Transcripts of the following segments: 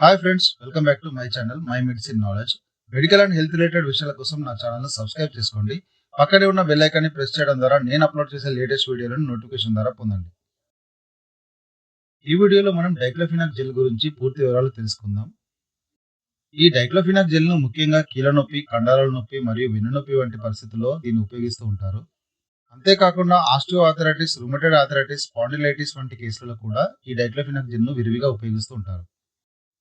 Hi friends welcome back to my channel my medicine knowledge medical and health related విషయాల కోసం నా ఛానల్ను subscribe చేసుకోండి. పక్కనే ఉన్న బెల్ ఐకాన్ని ప్రెస్ చేయడం ద్వారా నేను అప్లోడ్ చేసే లేటెస్ట్ వీడియోలను నోటిఫికేషన్ ద్వారా పొందండి. ఈ వీడియోలో మనం డైక్లోఫినాక్ జెల్ గురించి పూర్తి వివరాలు తెలుసుకుందాం. ఈ డైక్లోఫినాక్ జెల్ను ముఖ్యంగా కీలనొప్పి నొప్పి కండరాల నొప్పి మరియు వెన్నునొప్పి వంటి పరిస్థితుల్లో దీన్ని ఉపయోగిస్తూ ఉంటారు. అంతేకాకుండా osteoarthritis rheumatoid arthritis spondylitis వంటి కేసులలో కూడా ఈ డైక్లోఫినాక్ జెల్ను విరివిగా ఉపయోగిస్తూ ఉంటారు.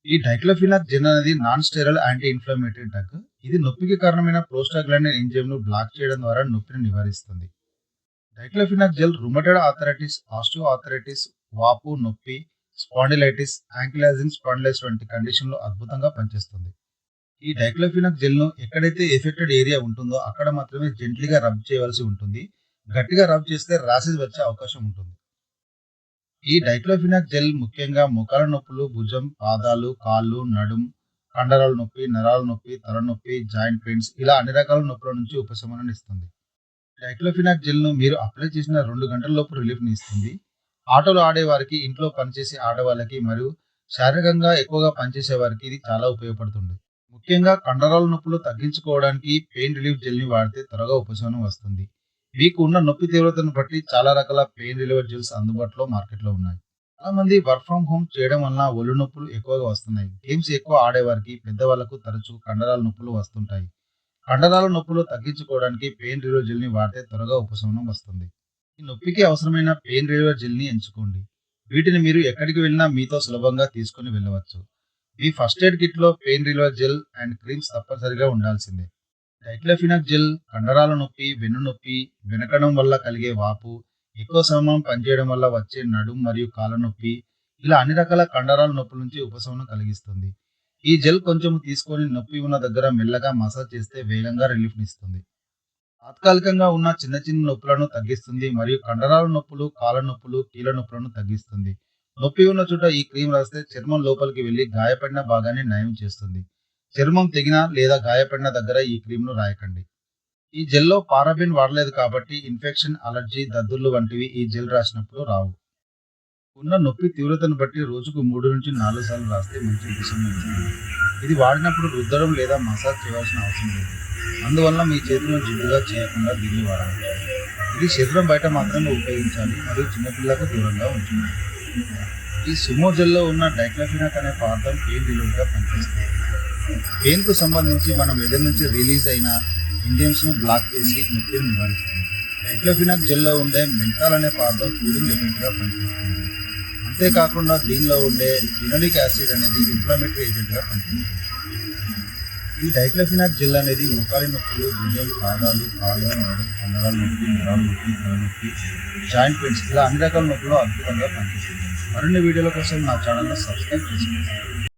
ఈ డైక్లోఫినాక్ జెల్ అనేది non steroidal anti inflammatory drug ఇది నొప్పికి కారణమైన ప్రోస్టాగ్లాండిన్ ఎంజైమ్ను బ్లాక్ చేయడం ద్వారా నొప్పిని నివారిస్తుంది. Diclofenac gel rheumatoid arthritis osteoarthritis వాపు నొప్పి స్పాండిలైటిస్ యాంకిలైజింగ్ స్పాండిలైటిస్ వంటి కండిషన్లో అద్భుతంగా పనిచేస్తుంది. ఈ డైక్లోఫినాక్ జెల్ను ఎక్కడైతే ఎఫెక్టెడ్ ఏరియా ఉంటుందో అక్కడ మాత్రమే జెంట్లీగా రబ్ చేయవలసి ఉంటుంది. గట్టిగా రబ్ చేస్తే ర్యాసెస్ వచ్చే అవకాశం ఉంటుంది. ఈ డైక్లోఫినాక్ జెల్ ముఖ్యంగా ముఖాల నొప్పులు భుజం పాదాలు కాళ్ళు నడుం కండరాల నొప్పి నరాల నొప్పి తలనొప్పి జాయింట్ పెయిన్స్ ఇలా అన్ని రకాల నొప్పుల నుంచి ఉపశమనాన్ని ఇస్తుంది. డైక్లోఫినాక్ జెల్ను మీరు అప్లై చేసిన రెండు గంటల లోపు ఇస్తుంది. ఆటలు ఆడేవారికి ఇంట్లో పనిచేసే ఆడవాళ్ళకి మరియు శారీరకంగా ఎక్కువగా పనిచేసే వారికి ఇది చాలా ఉపయోగపడుతుంది. ముఖ్యంగా కండరాల నొప్పులు తగ్గించుకోవడానికి పెయిన్ రిలీఫ్ జెల్ని వాడితే త్వరగా ఉపశమనం వస్తుంది. మీకు ఉన్న నొప్పి తీవ్రతను బట్టి చాలా రకాల పెయిన్ రిలీవర్ జెల్స్ అందుబాటులో మార్కెట్లో ఉన్నాయి. చాలా మంది వర్క్ ఫ్రమ్ హోమ్ చేయడం వలన ఒళ్ళు నొప్పులు ఎక్కువగా వస్తున్నాయి. గేమ్స్ ఎక్కువ ఆడేవారికి పెద్దవాళ్ళకు తరచూ కండరాల నొప్పులు వస్తుంటాయి. కండరాల నొప్పులు తగ్గించుకోవడానికి పెయిన్ రిలీవర్ జెల్ని వాడితే త్వరగా ఉపశమనం వస్తుంది. ఈ నొప్పికి అవసరమైన పెయిన్ రిలీవర్ జెల్ని ఎంచుకోండి. వీటిని మీరు ఎక్కడికి వెళ్ళినా మీతో సులభంగా తీసుకుని వెళ్ళవచ్చు. మీ first aid కిట్లో pain reliever gel and creams తప్పనిసరిగా ఉండాల్సిందే. డైక్లోఫినాక్ జెల్ కండరాల నొప్పి వెన్ను నొప్పి వెనకడం వల్ల కలిగే వాపు ఎక్కువ సమయం పనిచేయడం వల్ల వచ్చే నడుం మరియు కాళ్ళ నొప్పి ఇలా అన్ని రకాల కండరాల నొప్పుల నుంచి ఉపశమనం కలిగిస్తుంది. ఈ జెల్ కొంచెం తీసుకొని నొప్పి ఉన్న దగ్గర మెల్లగా మసాజ్ చేస్తే వేగంగా రిలీఫ్నిస్తుంది తాత్కాలికంగా ఉన్న చిన్న చిన్న నొప్పులను తగ్గిస్తుంది మరియు కండరాల నొప్పులు కాళ్ళ నొప్పులు కీళ్ళ నొప్పులను తగ్గిస్తుంది. నొప్పి ఉన్న చోట ఈ క్రీమ్ రాస్తే చర్మం లోపలికి వెళ్ళి గాయపడిన భాగాన్ని నయం చేస్తుంది. చర్మం తెగిన లేదా గాయపడిన దగ్గర ఈ క్రీమ్ను రాయకండి. ఈ జెల్లో పారాబిన్ వాడలేదు కాబట్టి ఇన్ఫెక్షన్ అలర్జీ దద్దుర్లు వంటివి ఈ జెల్ రాసినప్పుడు రావు. ఉన్న నొప్పి తీవ్రతను బట్టి రోజుకు మూడు నుంచి నాలుగు సార్లు రాస్తే మంచి విషయం ఇది వాడినప్పుడు రుద్దడం లేదా మసాజ్ చేయాల్సిన అవసరం లేదు. అందువల్ల మీ చేతులను జిడ్డుగా చేయకుండా దీన్ని వాడాలి ఇది శరీరం బయట మాత్రమే ఉపయోగించాలి. మరియు చిన్నపిల్లలకు దూరంగా ఉంటుంది ఈ సుమో జెల్లో ఉన్న డైక్లఫినాక్ అనే పదార్థం పెయిన్ రిలీవ్గా పనిచేస్తుంది. పెయిన్కు సంబంధించి మనం మెదడు నుంచి రిలీజ్ అయిన ఇండియన్స్ను బ్లాక్ చేసి నొప్పిని నివారిస్తుంది. డైక్లోఫినాక్ జెల్లో ఉండే మెంటాల్ అనే పాత్ర కూలింగ్ ఎఫెక్ట్గా పనిచేస్తుంది. అంతేకాకుండా దీనిలో ఉండే ఫినోలిక్ యాసిడ్ అనేది ఇన్ఫ్లమేటరీ ఏజెంట్గా పనిచేస్తుంది. ఈ డైక్లఫినాక్ జెల్ అనేది ముఖాలి నొప్పులు గుండెలు పాదాలు కాళ్ళు నడు కండరాల నొప్పి నరాల నొప్పి తలనొప్పి జాయింట్ పెయిన్స్ ఇలా అన్ని రకాల నొప్పులు అద్భుతంగా పనిచేస్తుంది. మరిన్ని వీడియోల కోసం నా ఛానల్ను సబ్స్క్రైబ్ చేసుకోండి.